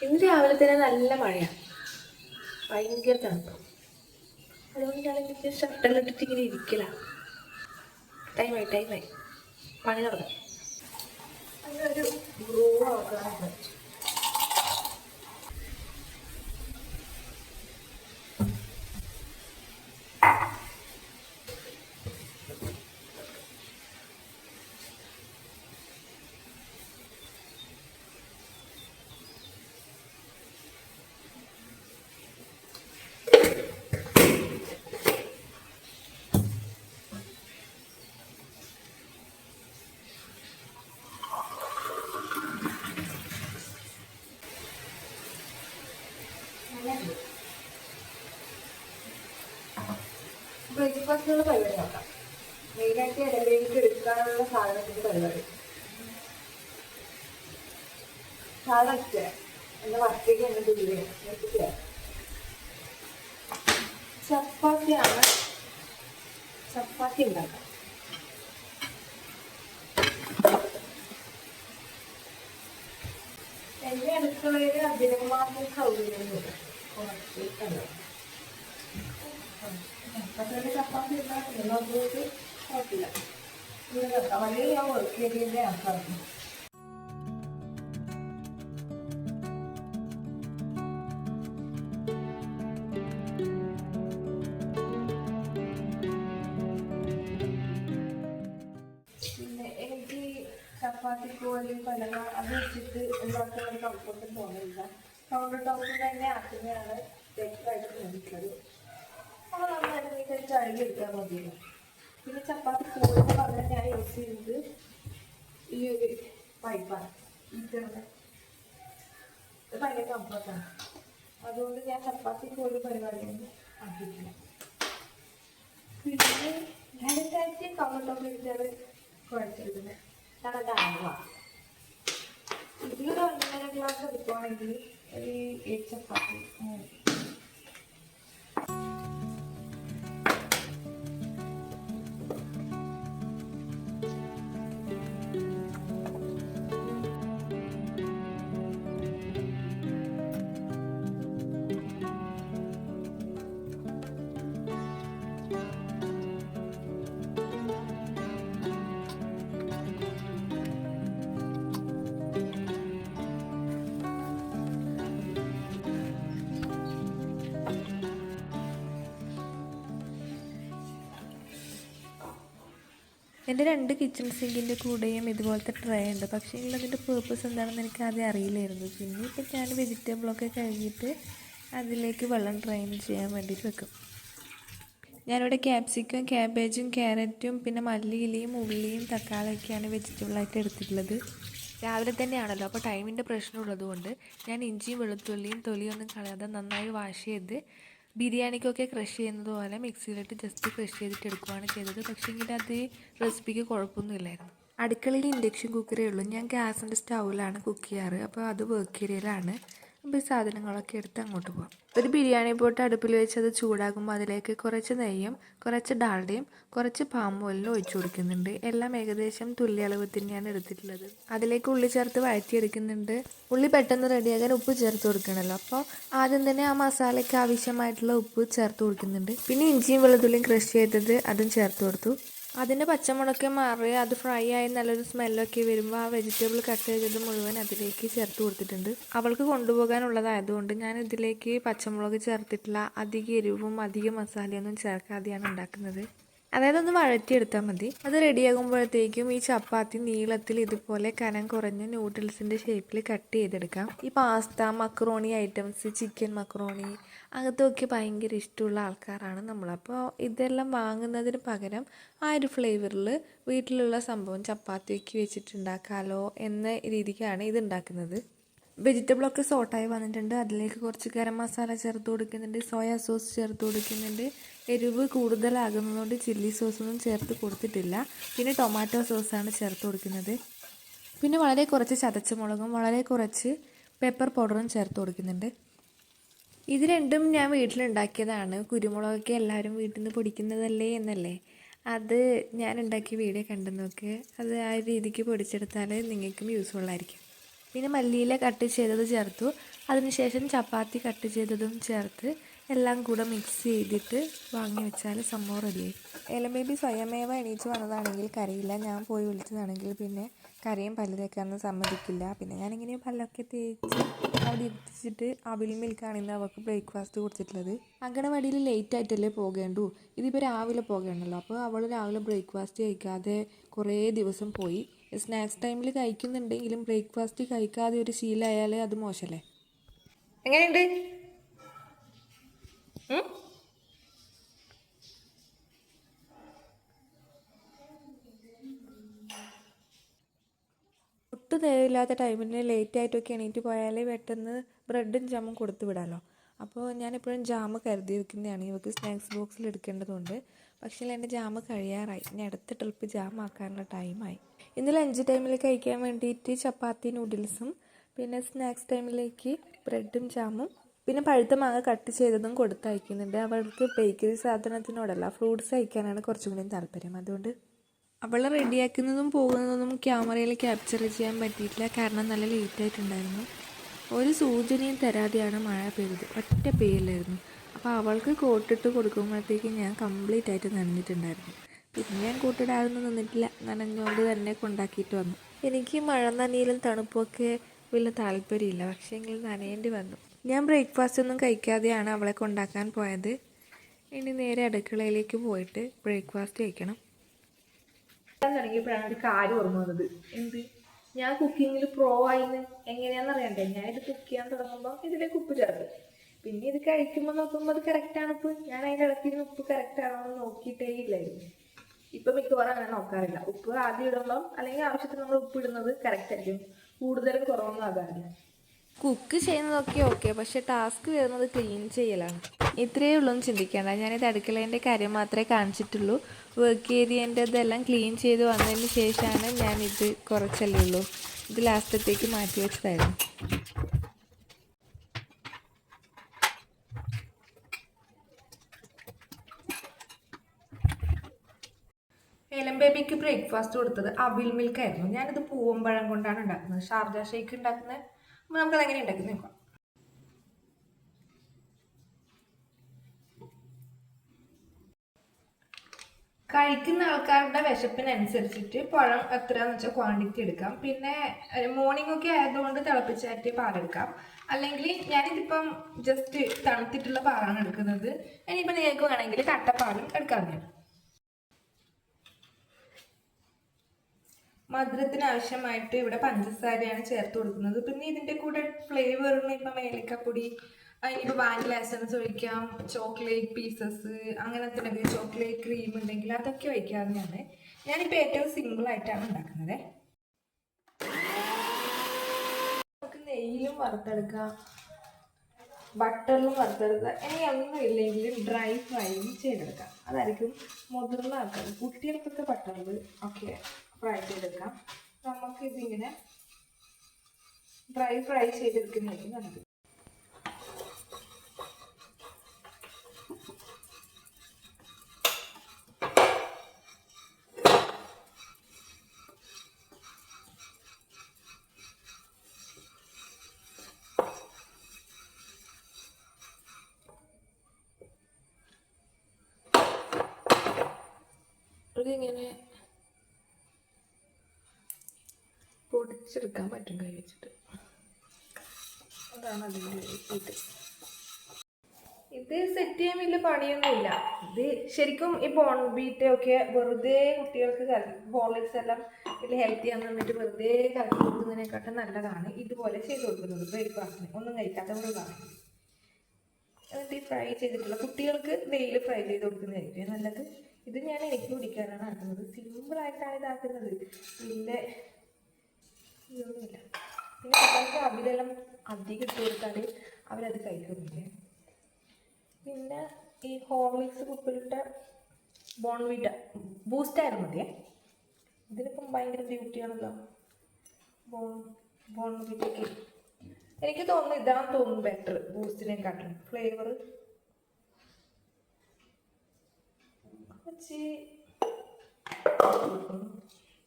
ഇന്ന് രാവിലെ തന്നെ നല്ല മഴയാണ് ഭയങ്കര തണുപ്പ്. അതുകൊണ്ട് ഞാൻ എനിക്ക് ഷർട്ടെല്ലാം ഇട്ടിട്ട് ഇങ്ങനെ ഇരിക്കില്ല ടൈമായി ടൈമായി. പണി നടന്നു ഒരു റൂം നോക്കണം ബ്രേക്ക്ഫാസ്റ്റിനുള്ള പരിപാടി നോക്കാം. മെയിനായിട്ട് ഇടവേലിക്ക് എടുക്കാനുള്ള സാധനത്തിന്റെ പരിപാടി. സാധനം ഇഷ്ടം എന്റെ വട്ടയ്ക്ക് എന്നെ ചപ്പാത്തിയാണ് ചപ്പാത്തി ഉണ്ടാക്കാം. എന്റെ അടുക്കളയിൽ മാത്രം സൗകര്യമൊന്നുമില്ല കുറച്ച് കണ്ടോ? പത്തനംതിട്ട ചപ്പാത്തി ഉണ്ടാക്കുന്നില്ല അതുകൊണ്ട് കുഴപ്പമില്ല ഇവിടെ വെക്കാം അല്ലെങ്കിൽ ഞാൻ ഏരിയയിലെ ആൾക്കാർക്ക് പിന്നെ എനിക്ക് ചപ്പാത്തി കോഴി പലക അത് വെച്ചിട്ട് ഉണ്ടാക്കുന്ന ഒരു കംഫർട്ട് തോന്നില്ല കൗണ്ടർ ടോപ്പ് തന്നെ ആക്കുന്നതാണ് ബെറ്ററായിട്ട് തോന്നിയിട്ടുള്ളത്. അപ്പോൾ നന്നായിട്ട് നീ കഴിച്ച് അഴുകി എടുത്താൽ മതിയല്ലോ. പിന്നെ ചപ്പാത്തി എന്ന് പറഞ്ഞാൽ ഞാൻ യൂസ് ചെയ്യുന്നത് ഈ ഒരു പൈപ്പാണ് ഈറ്ററിന്റെ ഇത് ഭയങ്കര കംഫർട്ടാണ് അതുകൊണ്ട് ഞാൻ ചപ്പാത്തി കോഴി പരിപാടിയൊന്നും ആക്കിയിട്ടില്ല. പിന്നെ ഞാനെന്തായിട്ട് കൗണ്ടർ ടോപ്പിൽ ഇട്ടാണ് കുഴച്ചെടുക്കുന്നത്. കാരണം അത് അളവാണ് ഇതിലൊരു ഒന്നര ഗ്ലാസ് എടുക്കുവാണെങ്കിൽ ഒരു എട്ട് ചപ്പാത്തി? അങ്ങനെ എന്റെ രണ്ട് കിച്ചൺ സിങ്കിന്റെ കൂടെയും ഇതുപോലത്തെ ട്രേ ഉണ്ട്. പക്ഷേ അതിന്റെ പേർപ്പസ് എന്താണെന്ന് എനിക്ക് ആദ്യം അറിയില്ലായിരുന്നു. പിന്നെ ഇപ്പം ഞാൻ വെജിറ്റബിളൊക്കെ കഴുകിയിട്ട് അതിലേക്ക് വെള്ളം ഡ്രെയിൻ ചെയ്യാൻ വേണ്ടിയിട്ട് വെക്കും. ഞാനിവിടെ ക്യാപ്സിക്കും ക്യാബേജും ക്യാരറ്റും പിന്നെ മല്ലിയിലയും ഉള്ളിയും തക്കാളിയൊക്കെയാണ് വെജിറ്റബിളായിട്ട് എടുത്തിട്ടുള്ളത്. രാവിലെ തന്നെയാണല്ലോ അപ്പോൾ ടൈമിന്റെ പ്രശ്നമുള്ളതുകൊണ്ട് ഞാൻ ഇഞ്ചിയും വെളുത്തുള്ളിയും തൊലിയൊന്നും കളയാതെ നന്നായി വാഷ് ചെയ്ത് ബിരിയാണിക്കൊക്കെ ക്രഷ് ചെയ്യുന്നത് പോലെ മിക്സിയിലിട്ട് ജസ്റ്റ് ക്രഷ് ചെയ്തിട്ട് എടുക്കുകയാണ് ചെയ്തത്. പക്ഷേങ്കിൽ അത് റെസിപ്പിക്ക് കുഴപ്പമൊന്നുമില്ലായിരുന്നു അടുക്കളയിൽ ഇൻഡക്ഷൻ കുക്കറേ ഉള്ളൂ. ഞാൻ ഗ്യാസിന്റെ സ്റ്റൗവിലാണ് കുക്ക് ചെയ്യാറ്. അപ്പോൾ അത് വർക്ക് ഏരിയയിലാണ് അപ്പോൾ ഈ സാധനങ്ങളൊക്കെ എടുത്ത് അങ്ങോട്ട് പോകാം ഒരു ബിരിയാണി പോട്ട് അടുപ്പിൽ വെച്ച് അത് ചൂടാകുമ്പോൾ അതിലേക്ക് കുറച്ച് നെയ്യും കുറച്ച് ഡാൽഡയും കുറച്ച് പാമ്പ് ഓയിലും ഒഴിച്ചു കൊടുക്കുന്നുണ്ട്. എല്ലാം ഏകദേശം തുല്യ അളവ് തന്നെയാണ് എടുത്തിട്ടുള്ളത്. അതിലേക്ക് ഉള്ളി ചേർത്ത് വഴറ്റിയെടുക്കുന്നുണ്ട്. ഉള്ളി പെട്ടെന്ന് റെഡിയാകാൻ ഉപ്പ് ചേർത്ത് കൊടുക്കണമല്ലോ അപ്പോൾ ആദ്യം തന്നെ ആ മസാലയ്ക്ക് ആവശ്യമായിട്ടുള്ള ഉപ്പ് ചേർത്ത് കൊടുക്കുന്നുണ്ട്. പിന്നെ ഇഞ്ചിയും വെളുത്തുള്ളിയും ക്രഷ് ചെയ്തത് അതും ചേർത്ത് കൊടുത്തു. അതിന്റെ പച്ചമുളകൊക്കെ മാറി അത് ഫ്രൈ ആയി നല്ലൊരു സ്മെല്ലൊക്കെ വരുമ്പോൾ ആ വെജിറ്റബിൾ കട്ട് ചെയ്തത് മുഴുവൻ അതിലേക്ക് ചേർത്ത് കൊടുത്തിട്ടുണ്ട്. അവൾക്ക് കൊണ്ടുപോകാനുള്ളതായതുകൊണ്ട് ഞാൻ ഇതിലേക്ക് പച്ചമുളക് ചേർത്തിട്ടില്ല അധികം എരിവും അധികം മസാലയൊന്നും ചേർക്കാതെയാണ് ഉണ്ടാക്കുന്നത്. അതായത് ഒന്ന് വഴറ്റിയെടുത്താൽ മതി. അത് റെഡിയാകുമ്പോഴത്തേക്കും ഈ ചപ്പാത്തി നീളത്തിൽ ഇതുപോലെ കനം കുറഞ്ഞ നൂഡിൽസിന്റെ ഷേപ്പിൽ കട്ട് ചെയ്തെടുക്കാം. ഈ pasta macaroni items chicken macaroni അങ്ങനത്തെയൊക്കെ ഭയങ്കര ഇഷ്ടമുള്ള ആൾക്കാരാണ് നമ്മൾ അപ്പോൾ ഇതെല്ലാം വാങ്ങുന്നതിന് പകരം ആ ഒരു ഫ്ലേവറിൽ വീട്ടിലുള്ള സംഭവം ചപ്പാത്തിയൊക്കെ വെച്ചിട്ടുണ്ടാക്കാമല്ലോ എന്ന രീതിക്കാണ് ഇത് ഉണ്ടാക്കുന്നത്. വെജിറ്റബിളൊക്കെ സോട്ടായി വന്നിട്ടുണ്ട്. അതിലേക്ക് കുറച്ച് ഗരം മസാല ചേർത്ത് കൊടുക്കുന്നുണ്ട്. സോയാ സോസ് ചേർത്ത് കൊടുക്കുന്നുണ്ട്. എരിവ് കൂടുതലാകുന്നതുകൊണ്ട് ചില്ലി സോസൊന്നും ചേർത്ത് കൊടുത്തിട്ടില്ല. പിന്നെ ടൊമാറ്റോ സോസാണ് ചേർത്ത് കൊടുക്കുന്നത്. പിന്നെ വളരെ കുറച്ച് ചതച്ച മുളകും വളരെ കുറച്ച് പെപ്പർ പൗഡറും ചേർത്ത് കൊടുക്കുന്നുണ്ട്. ഇത് രണ്ടും ഞാൻ വീട്ടിലുണ്ടാക്കിയതാണ്. കുരുമുളകൊക്കെ എല്ലാവരും വീട്ടിൽ നിന്ന് പൊടിക്കുന്നതല്ലേ എന്നല്ലേ. അത് ഞാൻ ഉണ്ടാക്കിയ വീഡിയോ കണ്ടു നോക്ക്. അത് ആ രീതിക്ക് പൊടിച്ചെടുത്താൽ നിങ്ങൾക്കും യൂസ്ഫുൾ ആയിരിക്കും. പിന്നെ മല്ലിയില കട്ട് ചെയ്തത് ചേർത്തു. അതിനുശേഷം ചപ്പാത്തി കട്ട് ചെയ്തതും ചേർത്ത് എല്ലാം കൂടെ മിക്സ് ചെയ്തിട്ട് വാങ്ങി വെച്ചാൽ സംഭവം റെഡിയായി ഇല ബേബി സ്വയമേവ എണീച്ച് വന്നതാണെങ്കിൽ കരയില്ല ഞാൻ പോയി വിളിച്ചതാണെങ്കിൽ പിന്നെ കരയും പല്ല് തേക്കാനൊന്നും സമ്മതിക്കില്ല. പിന്നെ ഞാനിങ്ങനെ പല്ലൊക്കെ തേച്ച് അവിടെ ഇരുത്തിച്ചിട്ട് അവിൽ മിൽക്കാണ് ഇന്ന് അവൾക്ക് ബ്രേക്ക്ഫാസ്റ്റ് കൊടുത്തിട്ടുള്ളത്. അങ്കണവാടിയിൽ ലേറ്റ് ആയിട്ടല്ലേ പോകേണ്ടു. ഇതിപ്പോൾ രാവിലെ പോകേണ്ടല്ലോ. അപ്പോൾ അവൾ രാവിലെ ബ്രേക്ക്ഫാസ്റ്റ് കഴിക്കാതെ കുറേ ദിവസം പോയി. സ്നാക്സ് ടൈമിൽ കഴിക്കുന്നുണ്ടെങ്കിലും ബ്രേക്ക്ഫാസ്റ്റ് കഴിക്കാതെ ഒരു ശീലമായാൽ അത് മോശമല്ലേ എങ്ങനെയുണ്ട്? ഒട്ടും നേരമില്ലാത്ത ടൈമിൽ ലേറ്റ് ആയിട്ടൊക്കെ എണീറ്റ് പോയാൽ പെട്ടെന്ന് ബ്രെഡും ജാമും കൊടുത്തു വിടാമല്ലോ അപ്പോൾ ഞാനെപ്പോഴും ജാമ് കരുതി വെക്കുന്നതാണ്. ഇവർക്ക് സ്നാക്സ് ബോക്സിൽ എടുക്കേണ്ടതുണ്ട്. പക്ഷേ എന്റെ ജാമ് കഴിയാറായി. ഇനി അടുത്ത ട്രിപ്പ് ജാം ആക്കാനുള്ള ടൈമായി ഇന്ന് ലഞ്ച് ടൈമിൽ കഴിക്കാൻ വേണ്ടിയിട്ട് ചപ്പാത്തി നൂഡിൽസും പിന്നെ സ്നാക്സ് ടൈമിലേക്ക് ബ്രെഡും ജാമും പിന്നെ പഴുത്ത മാങ്ങ കട്ട് ചെയ്തതും കൊടുത്തയക്കുന്നുണ്ട്. അവൾക്ക് ബേക്കറി സാധനത്തിനോടല്ല ഫ്രൂട്ട്സ് അയക്കാനാണ് കുറച്ചും കൂടി താല്പര്യം. അതുകൊണ്ട് അവൾ റെഡിയാക്കുന്നതും പോകുന്നതൊന്നും ക്യാമറയിൽ ക്യാപ്ചർ ചെയ്യാൻ പറ്റിയിട്ടില്ല. കാരണം നല്ല ലേറ്റ് ആയിട്ടുണ്ടായിരുന്നു. ഒരു സൂചനയും തരാതെയാണ് മഴ പെയ്തത്. ഒറ്റ പെയ്യലായിരുന്നു അപ്പോൾ അവൾക്ക് കോട്ടിട്ട് കൊടുക്കുമ്പോഴത്തേക്ക് ഞാൻ കംപ്ലീറ്റ് ആയിട്ട് നനഞ്ഞിട്ടുണ്ടായിരുന്നു. പിന്നെ ഞാൻ കൂട്ടിടാനൊന്നും നിന്നിട്ടില്ല. നനഞ്ഞുകൊണ്ട് തന്നെ കൊണ്ടാക്കിയിട്ട് വന്നു. എനിക്ക് മഴ നനയിലും തണുപ്പൊക്കെ വലിയ താല്പര്യമില്ല. പക്ഷേ എങ്കിൽ നനയേണ്ടി വന്നു. ഞാൻ ബ്രേക്ക്ഫാസ്റ്റ് ഒന്നും കഴിക്കാതെയാണ് അവളെ കൊണ്ടാക്കാൻ പോയത്. ഇനി നേരെ അടുക്കളയിലേക്ക് പോയിട്ട് ബ്രേക്ക്ഫാസ്റ്റ് കഴിക്കണം. തുടങ്ങിയപ്പോഴാണ് ഒരു കാര്യം ഓർമ്മ വന്നത്. എന്ത്? ഞാൻ കുക്കിങ്ങിൽ പ്രോ ആയിന്ന് എങ്ങനെയാണെന്ന് അറിയണ്ടേ? ഞാൻ ഇത് കുക്ക് ചെയ്യാൻ തുടങ്ങുമ്പോൾ ഇതിലേക്ക് ഉപ്പ് ചേർത്ത്. പിന്നെ ഇത് കഴിക്കുമ്പോൾ നോക്കുമ്പോൾ അത് കറക്റ്റാണ് ഉപ്പ്. ഞാൻ അതിന്റെ ഇടയ്ക്ക് ഉപ്പ് കറക്റ്റ് ആണോ എന്ന് നോക്കിയിട്ടേ ഇല്ലായിരുന്നു. ഇപ്പൊ മിക്കവാറും അങ്ങനെ നോക്കാറില്ല. ഉപ്പ് ആദ്യം ഇടുമ്പം അല്ലെങ്കിൽ ആവശ്യത്തിന് നമ്മൾ ഉപ്പ് ഇടുന്നത് കറക്റ്റ് ആയിരിക്കും. കൂടുതലും കുറവൊന്നും ആകാറില്ല കുക്ക് ചെയ്യുന്നതൊക്കെ ഓക്കെ പക്ഷെ ടാസ്ക് വരുന്നത് ക്ലീൻ ചെയ്യലാണ്. ഇത്രയേ ഉള്ളൂ എന്ന് ചിന്തിക്കേണ്ട. ഞാനിത് അടുക്കളേന്റെ കാര്യം മാത്രമേ കാണിച്ചിട്ടുള്ളൂ. വർക്ക് ഏരിയേന്റെതെല്ലാം ക്ലീൻ ചെയ്ത് വന്നതിന് ശേഷമാണ് ഇത് കുറച്ചല്ലേ ഉള്ളൂ. ഇത് ലാസ്റ്റത്തേക്ക് മാറ്റി വെച്ചതായിരുന്നു. ഏലം ബേബിക്ക് ബ്രേക്ക്ഫാസ്റ്റ് കൊടുത്തത് അവിൽ മിൽക്ക് ആയിരുന്നു. ഞാനിത് പൂവമ്പഴം കൊണ്ടാണ് ഉണ്ടാക്കുന്നത്. ഷാർജ ഷേക്ക് ഉണ്ടാക്കുന്നത്. അപ്പോൾ നമുക്കത് എങ്ങനെ ഉണ്ടാക്കുന്നത് നോക്കാം. കഴിക്കുന്ന ആൾക്കാരുടെ വിശപ്പിനനുസരിച്ചിട്ട് പഴം എത്രയാന്ന് വെച്ചാൽ ക്വാണ്ടിറ്റി എടുക്കാം. പിന്നെ മോർണിംഗ് ഒക്കെ ആയതുകൊണ്ട് തിളപ്പിച്ചായിട്ട് പാലെടുക്കാം. അല്ലെങ്കിൽ ഞാനിതിപ്പം ജസ്റ്റ് തണുത്തിട്ടുള്ള പാലാണ് എടുക്കുന്നത്. ഇനിയിപ്പോൾ നിങ്ങൾക്ക് വേണമെങ്കിൽ കട്ടപ്പാലും എടുക്കാവുന്നതാണ് മധുരത്തിന് ആവശ്യമായിട്ട് ഇവിടെ പഞ്ചസാരയാണ് ചേർത്ത് കൊടുക്കുന്നത്. പിന്നെ ഇതിന്റെ കൂടെ ഫ്ലേവറിന് ഇപ്പം ഏലക്കപ്പൊടി അതിനിപ്പോൾ വാനില എസൻസ് ഒഴിക്കാം ചോക്ലേറ്റ് പീസസ് അങ്ങനത്തെ ചോക്ലേറ്റ് ക്രീം ഉണ്ടെങ്കിൽ അതൊക്കെ ഒഴിക്കാവുന്നതാണ്. ഞാനിപ്പോൾ ഏറ്റവും സിമ്പിളായിട്ടാണ് ഉണ്ടാക്കുന്നത്. നമുക്ക് നെയ്യിലും വറുത്തെടുക്കാം. ബട്ടറിലും വറുത്തെടുക്കുക ഇനി ഒന്നും ഇല്ലെങ്കിലും ഡ്രൈ ഫ്രൈയും ചെയ്തെടുക്കാം. അതായിരിക്കും മുതിർന്ന ആൾക്കാർ കുട്ടികൾക്കൊക്കെ ബട്ടറിൽ ഒക്കെ ഫ്രൈ ചെയ്തെടുക്കാം നമുക്ക് ഇതിങ്ങനെ ഡ്രൈ ഫ്രൈ ചെയ്തെടുക്കുന്നതായിരിക്കും നല്ലത് ഇതിങ്ങനെ പൊടിച്ചെടുക്കാൻ പറ്റും കൈ വെച്ചിട്ട്. അതാണ് അതിന്റെ ഇത്. ഇത് സെറ്റ് ചെയ്യാൻ വലിയ പണിയൊന്നുമില്ല. ഇത് ശരിക്കും ഈ ബോൺ ബീറ്റ് ഒക്കെ വെറുതെ കുട്ടികൾക്ക് ബോൺലെറ്റ്സ് എല്ലാം ഇതിൽ ഹെൽത്തി ആണെന്ന് പറഞ്ഞിട്ട് വെറുതെ കലക്കി കൊടുക്കുന്നതിനെക്കാട്ടും നല്ലതാണ് ഇതുപോലെ ചെയ്ത് കൊടുക്കുന്നത്. ബ്രേക്ക്ഫാസ്റ്റിന് ഒന്നും കഴിക്കാത്ത കഴിക്കാത്തവരുള്ളതാണ് എന്നിട്ട് ഈ ഫ്രൈ ചെയ്തിട്ടുള്ള കുട്ടികൾക്ക് വെയിൽ ഫ്രൈ ചെയ്ത് കൊടുക്കുന്നതായിരിക്കും നല്ലത്. ഇത് ഞാൻ എനിക്ക് കുടിക്കാനാണ് ആക്കുന്നത്. സിമ്പിളായിട്ടാണ് ഇതാക്കുന്നത്. പിന്നെ ഇതൊന്നുമില്ല. പിന്നെ കുട്ടികൾക്ക് അവിലെല്ലാം അധികം ഇട്ട് കൊടുത്താൽ അവരത് കഴിക്കുന്നില്ലേ? പിന്നെ ഈ ഹോർലിക്സ് കുപ്പിലിട്ട ബോൺവിറ്റ ബൂസ്റ്റ് ആയിരുന്നു മതിയേ. ഇതിനിപ്പം ഭയങ്കര ബ്യൂട്ടിയാണല്ലോ ബോൺ ബോൺവിറ്റയ്ക്ക് എനിക്ക് തോന്നുന്നു ഇതാണെന്ന് തോന്നുന്നു ബെറ്റർ ബൂസ്റ്റിനെക്കാട്ടിലും ഫ്ലേവർ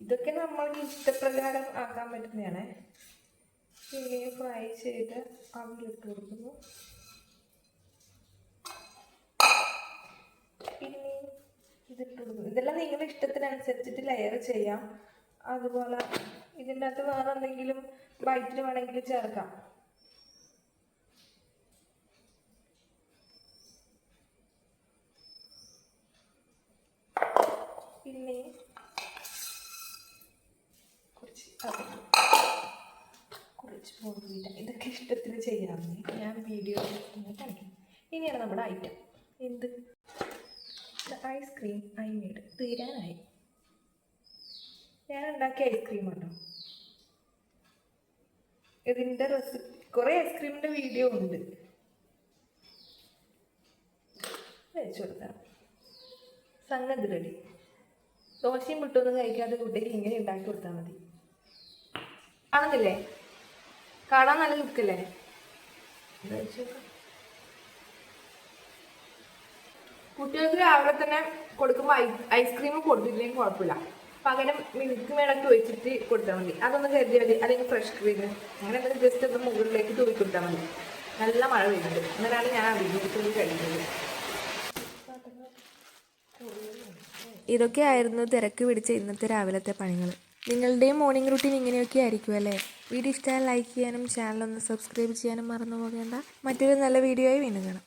ഇതൊക്കെ നമ്മൾക്ക് ഇഷ്ടപ്രകാരം ആക്കാൻ പറ്റുന്നതാണ്. പിന്നെയും ഫ്രൈ ചെയ്ത് അവിലിട്ട് കൊടുക്കുന്നു. പിന്നെ ഇതിട്ട് കൊടുക്കുന്നു. ഇതെല്ലാം നിങ്ങളുടെ ഇഷ്ടത്തിനനുസരിച്ചിട്ട് ലെയർ ചെയ്യാം. അതുപോലെ ഇതിന്റെ അകത്ത് വേറെ എന്തെങ്കിലും ബൈറ്റിന് വേണമെങ്കിൽ ചേർക്കാം പിന്നെ കുറച്ച് അത് കുറച്ച് പോകുന്നില്ല ഇതൊക്കെ ഇഷ്ടത്തിന് ചെയ്യാമെന്ന് ഞാൻ വീഡിയോ കാണിക്കാം ഇനിയാണ് നമ്മുടെ ഐറ്റം എന്ത്? ഐസ്ക്രീം ഐ മേഡ് തീരാനായി. ഞാൻ ഉണ്ടാക്കിയ ഐസ്ക്രീം ഉണ്ടോ? ഇതിന്റെ റെസിപ്പി കുറേ ഐസ്ക്രീമിന്റെ വീഡിയോ ഉണ്ട്. വെച്ചു കൊടുക്കാം. സംഗതി റെഡി ദോശയും വിട്ടൊന്നും കഴിക്കാതെ കുട്ടിക്ക് ഇങ്ങനെ ഉണ്ടാക്കി കൊടുത്താൽ മതി. കാണുന്നില്ലേ കാണാൻ നല്ല ലുക്കല്ലേ കുട്ടികൾക്ക് രാവിലെ തന്നെ കൊടുക്കുമ്പോൾ ഐസ്ക്രീം കൊടുത്തില്ലെങ്കിൽ കുഴപ്പമില്ല പകരം മിൽക്ക് മേടൊക്കെ ഒഴിച്ചിട്ട് കൊടുത്താൽ മതി. അതൊന്ന് കരുതി മതി. അല്ലെങ്കിൽ ഫ്രഷ് ക്രീം അങ്ങനെ എന്തെങ്കിലും ജസ്റ്റ് ഒന്ന് മുകളിലേക്ക് തൂക്കി കൊടുത്താൽ മതി. നല്ല മഴ പെയ്യുന്നുണ്ട്. അങ്ങനെയാണ് ഞാൻ അഭിമുഖത്തിൽ കഴിക്കുന്നത് ഇതൊക്കെ ആയിരുന്നു തിരക്ക് പിടിച്ച ഇന്നത്തെ രാവിലത്തെ പണികൾ നിങ്ങളുടെയും മോർണിംഗ് റുട്ടീൻ ഇങ്ങനെയൊക്കെ ആയിരിക്കും അല്ലേ? വീഡിയോ ഇഷ്ടമായി ലൈക്ക് ചെയ്യാനും ചാനലൊന്ന് സബ്സ്ക്രൈബ് ചെയ്യാനും മറന്നു പോകേണ്ട. മറ്റൊരു നല്ല വീഡിയോ ആയി വീണ്ടും കാണാം.